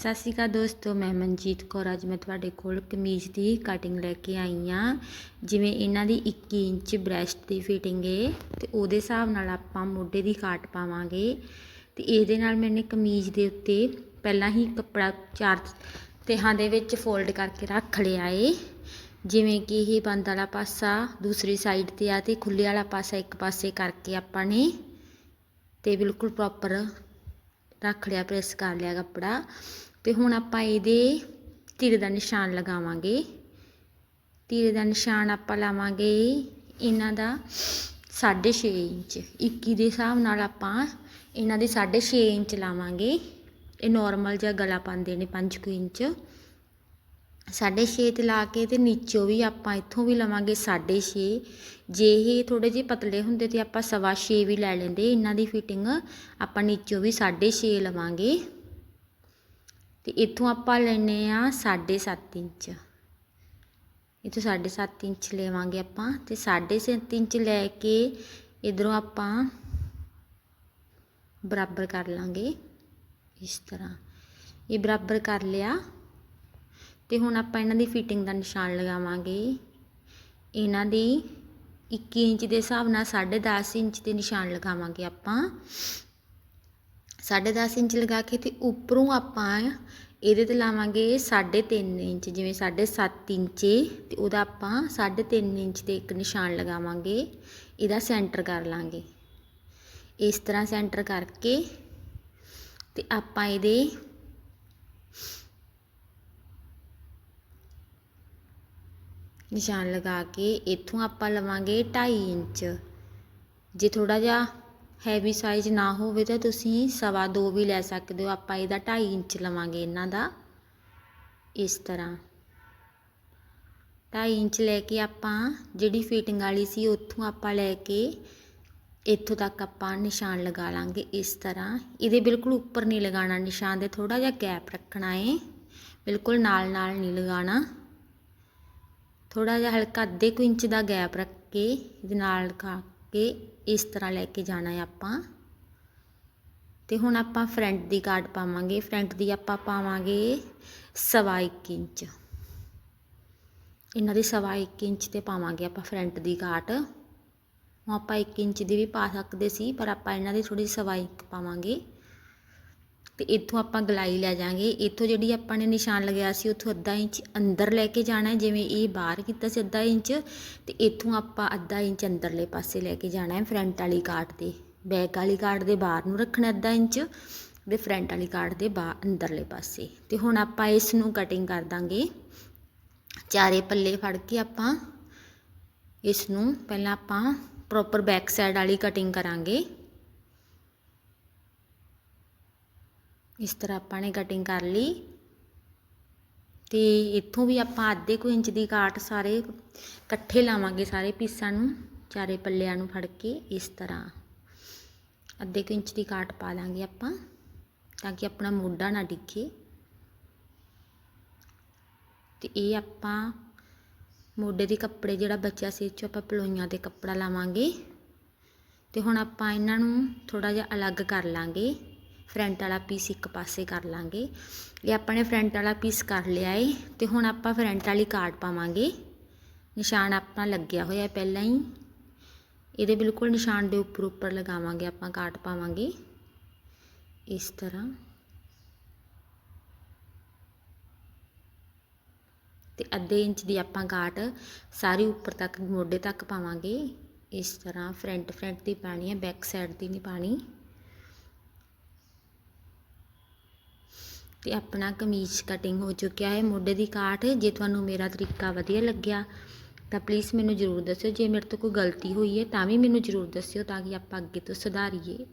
ਸਤਿ ਸ਼੍ਰੀ ਅਕਾਲ ਦੋਸਤੋ, ਮੈਂ ਮਨਜੀਤ ਕੌਰ। ਅੱਜ ਮੈਂ ਤੁਹਾਡੇ ਕੋਲ ਕਮੀਜ਼ ਦੀ ਕਟਿੰਗ ਲੈ ਕੇ ਆਈ ਆ ਜਿਵੇਂ ਇਹਨਾਂ ਦੀ 21 ਇੰਚ ਬ੍ਰੈਸਟ ਦੀ ਫਿਟਿੰਗ ਏ, ਤੇ ਉਹਦੇ ਹਿਸਾਬ ਨਾਲ ਆਪਾਂ ਮੋਢੇ ਦੀ ਕਾਟ ਪਾਵਾਂਗੇ। ਤੇ ਇਹਦੇ ਨਾਲ ਮੈਨੇ ਕਮੀਜ਼ ਦੇ ਉੱਤੇ ਪਹਿਲਾਂ ਹੀ ਕੱਪੜਾ ਚਾਰ ਤੇਹਾਂ ਦੇ ਵਿੱਚ ਫੋਲਡ ਕਰਕੇ ਰੱਖ ਲਿਆ ਏ। ਜਿਵੇਂ ਕਿ ਇਹ ਬੰਦ ਵਾਲਾ ਪਾਸਾ ਦੂਸਰੀ ਸਾਈਡ ਤੇ ਆ ਤੇ ਖੁੱਲੇ ਵਾਲਾ ਪਾਸਾ ਇੱਕ ਪਾਸੇ ਕਰਕੇ ਆਪਾਂ ਨੇ ਤੇ ਬਿਲਕੁਲ ਪ੍ਰੋਪਰ ਰੱਖ ਲਿਆ ਪ੍ਰੈਸ ਕਰ ਲਿਆ ਕੱਪੜਾ। ਤੇ ਹੁਣ ਆਪਾਂ ਇਹਦੇ ਤੀਰ ਦਾ ਨਿਸ਼ਾਨ ਲਗਾਵਾਂਗੇ। ਤੀਰ ਦਾ ਨਿਸ਼ਾਨ ਆਪਾਂ ਲਾਵਾਂਗੇ ਇਹਨਾਂ ਦਾ 6.5 ਇੰਚ। 21 ਦੇ ਹਿਸਾਬ ਨਾਲ ਆਪਾਂ ਇਹਨਾਂ ਦੇ 6.5 ਇੰਚ ਲਾਵਾਂਗੇ। ਇਹ ਨਾਰਮਲ ਜਿਹਾ ਗਲਾ ਪਾਉਂਦੇ ਨੇ 5 ਕੁ ਇੰਚ। 6.5 ਤੇ ਲਾ ਕੇ ਤੇ ਨੀਚੋਂ ਵੀ ਆਪਾਂ ਇੱਥੋਂ ਵੀ ਲਵਾਂਗੇ 6.5 ਜੇ ਇਹ ਥੋੜੇ ਜਿਹੇ ਪਤਲੇ ਹੁੰਦੇ ਤੇ ਆਪਾਂ ਸਵਾ 6 ਵੀ ਲੈ ਲੈਂਦੇ। ਇਹਨਾਂ ਦੀ ਫਿਟਿੰਗ ਆਪਾਂ ਨੀਚੋਂ ਵੀ 6.5 ਲਵਾਂਗੇ। ਅਤੇ ਇੱਥੋਂ ਆਪਾਂ ਲੈਨੇ ਆ 7.5 ਇੰਚ। ਇੱਥੋਂ 7.5 ਇੰਚ ਲੈਵਾਂਗੇ ਆਪਾਂ ਤੇ 7.5 ਇੰਚ ਲੈ ਕੇ ਇਧਰੋਂ ਆਪਾਂ ਬਰਾਬਰ ਕਰ ਲਾਂਗੇ ਇਸ ਤਰ੍ਹਾਂ। ਇਹ ਬਰਾਬਰ ਕਰ ਲਿਆ ਤੇ ਹੁਣ ਆਪਾਂ ਇਹਨਾਂ ਦੀ ਫਿਟਿੰਗ ਦਾ ਨਿਸ਼ਾਨ ਲਗਾਵਾਂਗੇ। ਇਹਨਾਂ ਦੀ 21 ਇੰਚ ਦੇ ਹਿਸਾਬ ਨਾਲ 10.5 ਇੰਚ ਦੇ ਨਿਸ਼ਾਨ ਲਗਾਵਾਂਗੇ ਆਪਾਂ। 10.5 ਇੰਚ ਲਗਾ ਕੇ ਤੇ ਉੱਪਰੋਂ ਆਪਾਂ ਇਹਦੇ ਤੇ ਲਾਵਾਂਗੇ 3.5 ਇੰਚ, ਜਿਵੇਂ 7.5 ਇੰਚ ਤੇ ਉਹਦਾ ਆਪਾਂ 3.5 ਇੰਚ ਤੇ ਇੱਕ ਨਿਸ਼ਾਨ ਲਗਾਵਾਂਗੇ, ਇਹਦਾ ਸੈਂਟਰ ਕਰ ਲਾਂਗੇ। ਇਸ ਤਰ੍ਹਾਂ ਸੈਂਟਰ ਕਰਕੇ ਤੇ ਆਪਾਂ ਇਹਦੇ ਨਿਸ਼ਾਨ ਲਗਾ ਕੇ ਇੱਥੋਂ ਆਪਾਂ ਲਵਾਂਗੇ 2.5 ਇੰਚ। ਜੇ ਥੋੜਾ ਜਿਹਾ ਹੈਵੀ ਸਾਈਜ਼ ਨਾ ਹੋਵੇ ਤਾਂ ਤੁਸੀਂ ਸਵਾ ਦੋ ਵੀ ਲੈ ਸਕਦੇ ਹੋ। ਆਪਾਂ ਇਹਦਾ 2.5 ਇੰਚ ਲਵਾਂਗੇ ਇਹਨਾਂ ਦਾ। ਇਸ ਤਰ੍ਹਾਂ। 2.5 ਇੰਚ ਲੈ ਕੇ ਆਪਾਂ ਜਿਹੜੀ ਫਿਟਿੰਗ ਵਾਲੀ ਸੀ ਉੱਥੋਂ ਆਪਾਂ ਲੈ ਕੇ ਇੱਥੋਂ ਤੱਕ ਆਪਾਂ ਨਿਸ਼ਾਨ ਲਗਾ ਲਾਂਗੇ ਇਸ ਤਰ੍ਹਾਂ। ਇਹਦੇ ਬਿਲਕੁਲ ਉੱਪਰ ਨਹੀਂ ਲਗਾਉਣਾ। ਨਿਸ਼ਾਨ ਦੇ ਥੋੜਾ ਜਿਹਾ ਗੈਪ ਰੱਖਣਾ ਏ। ਬਿਲਕੁਲ ਨਾਲ ਨਾਲ ਨਹੀਂ ਲਗਾਉਣਾ। ਥੋੜਾ ਜਿਹਾ ਹਲਕਾ ਅੱਧੇ ਕੁ ਇੰਚ ਦਾ ਗੈਪ ਰੱਖ ਕੇ ਇਹਦੇ ਨਾਲ ਲਗਾ ਕੇ ਇਸ ਤਰ੍ਹਾਂ ਲੈ ਕੇ ਜਾਣਾ ਹੈ ਆਪਾਂ। ਤੇ ਹੁਣ ਆਪਾਂ ਫਰੰਟ ਦੀ ਕਾਰਡ ਪਾਵਾਂਗੇ। ਫਰੰਟ ਦੀ ਆਪਾਂ ਪਾਵਾਂਗੇ ਸਵਾ ਇੱਕ ਇੰਚ। ਇਹਨਾਂ ਦੀ ਸਵਾ ਇੱਕ ਇੰਚ ਤੇ ਪਾਵਾਂਗੇ ਆਪਾਂ ਫਰੰਟ ਦੀ ਕਾਟ ਉਹ ਆਪਾਂ 1 ਇੰਚ ਦੀ ਵੀ ਪਾ ਸਕਦੇ ਸੀ, ਪਰ ਆਪਾਂ ਇਹਨਾਂ ਦੀ ਥੋੜੀ ਸਵਾ ਇੱਕ ਪਾਵਾਂਗੇ। ਤੇ ਇੱਥੋਂ ਆਪਾਂ ਗਲਾਈ ਲੈ ਜਾਾਂਗੇ। ਇੱਥੋਂ ਜਿਹੜੀ ਆਪਾਂ ਨੇ ਨਿਸ਼ਾਨ ਲਗਾਇਆ ਸੀ, ਉੱਥੋਂ ਅੱਧਾ ਇੰਚ ਅੰਦਰ ਲੈ ਕੇ ਜਾਣਾ ਜਿਵੇਂ ਇਹ ਬਾਹਰ ਕੀਤਾ ਸੀ ਅੱਧਾ ਇੰਚ। ਤੇ ਇੱਥੋਂ ਆਪਾਂ ਅੱਧਾ ਇੰਚ ਅੰਦਰਲੇ ਪਾਸੇ ਲੈ ਕੇ ਜਾਣਾ ਹੈ, ਫਰੰਟ ਵਾਲੀ ਕਾਟ ਦੇ ਬੈਕ ਵਾਲੀ ਕਾਟ ਦੇ ਬਾਹਰ ਨੂੰ ਰੱਖਣਾ ਅੱਧਾ ਇੰਚ ਤੇ ਫਰੰਟ ਵਾਲੀ ਕਾਟ ਦੇ ਬਾ ਅੰਦਰਲੇ ਪਾਸੇ। ਤੇ ਹੁਣ ਆਪਾਂ ਇਸ ਨੂੰ ਕਟਿੰਗ ਕਰ ਦਾਂਗੇ। ਚਾਰੇ ਪੱਲੇ ਫੜ ਕੇ ਆਪਾਂ ਇਸ ਨੂੰ ਪਹਿਲਾਂ ਆਪਾਂ ਪ੍ਰੋਪਰ ਬੈਕ ਸਾਈਡ ਵਾਲੀ ਕਟਿੰਗ ਕਰਾਂਗੇ। ਇਸ ਤਰ੍ਹਾਂ ਆਪਾਂ ਨੇ ਕਟਿੰਗ ਕਰ ਲਈ ਤੇ ਇੱਥੋਂ ਵੀ ਆਪਾਂ ਅੱਧੇ ਕੁ ਇੰਚ ਦੀ ਕਾਟ ਸਾਰੇ ਇਕੱਠੇ ਲਾਵਾਂਗੇ ਸਾਰੇ ਪੀਸਾਂ ਨੂੰ, ਚਾਰੇ ਪੱਲਿਆਂ ਨੂੰ ਫੜ ਕੇ ਇਸ ਤਰ੍ਹਾਂ। ਅੱਧੇ ਕੁ ਇੰਚ ਦੀ ਕਾਟ ਪਾ ਲਾਂਗੇ ਆਪਾਂ ਤਾਂ ਕਿ ਆਪਣਾ ਮੋਢਾ ਨਾ ਡਿੱਗੇ। ਤੇ ਇਹ ਆਪਾਂ ਮੋਢੇ ਦੇ ਕੱਪੜੇ ਜਿਹੜਾ ਬਚਿਆ ਸੀ, ਇਹ ਚੋਂ ਆਪਾਂ ਪਲੋਈਆਂ ਤੇ ਕੱਪੜਾ ਲਾਵਾਂਗੇ। ਤੇ ਹੁਣ ਆਪਾਂ ਇਹਨਾਂ ਨੂੰ ਥੋੜਾ ਜਿਹਾ ਅਲੱਗ ਕਰ ਲਾਂਗੇ। ਫਰੰਟ ਵਾਲਾ ਪੀਸ ਇੱਕ ਪਾਸੇ ਕਰ ਲਾਂਗੇ। ਇਹ ਆਪਾਂ ਨੇ ਫਰੰਟ ਵਾਲਾ ਪੀਸ ਕਰ ਲਿਆ ਏ ਤੇ ਹੁਣ ਆਪਾਂ ਫਰੰਟ ਵਾਲੀ ਕਾਰਡ ਪਾਵਾਂਗੇ। ਨਿਸ਼ਾਨ ਆਪਣਾ ਲੱਗਿਆ ਹੋਇਆ ਪਹਿਲਾਂ ਹੀ। ਇਹਦੇ ਬਿਲਕੁਲ ਨਿਸ਼ਾਨ ਦੇ ਉੱਪਰ ਉੱਪਰ ਲਗਾਵਾਂਗੇ ਆਪਾਂ ਕਾਟ ਪਾਵਾਂਗੇ। ਇਸ ਤਰ੍ਹਾਂ। ਤੇ ਅੱਧੇ ਇੰਚ ਦੀ ਆਪਾਂ ਕਾਟ ਸਾਰੀ ਉੱਪਰ ਤੱਕ ਮੋਢੇ ਤੱਕ ਪਾਵਾਂਗੇ। ਇਸ ਤਰ੍ਹਾਂ ਫਰੰਟ ਫਰੰਟ ਦੀ ਪਾਣੀ ਹੈ, ਬੈਕ ਸਾਈਡ ਦੀ ਨਹੀਂ ਪਾਣੀ। ਅਤੇ ਆਪਣਾ ਕਮੀਜ਼ ਕਟਿੰਗ ਹੋ ਚੁੱਕਿਆ ਹੈ, ਮੋਢੇ ਦੀ ਕਾਠ, ਜੇ ਤੁਹਾਨੂੰ ਮੇਰਾ ਤਰੀਕਾ ਵਧੀਆ ਲੱਗਿਆ, ਤਾਂ ਪਲੀਜ਼ ਮੈਨੂੰ ਜ਼ਰੂਰ ਦੱਸਿਓ, ਜੇ ਮੇਰੇ ਤੋਂ ਕੋਈ ਗਲਤੀ ਹੋਈ ਹੈ ਤਾਂ ਵੀ ਮੈਨੂੰ ਜ਼ਰੂਰ ਦੱਸਿਓ ਤਾਂ ਕਿ ਆਪਾਂ ਅੱਗੇ ਤੋਂ ਸੁਧਾਰੀਏ।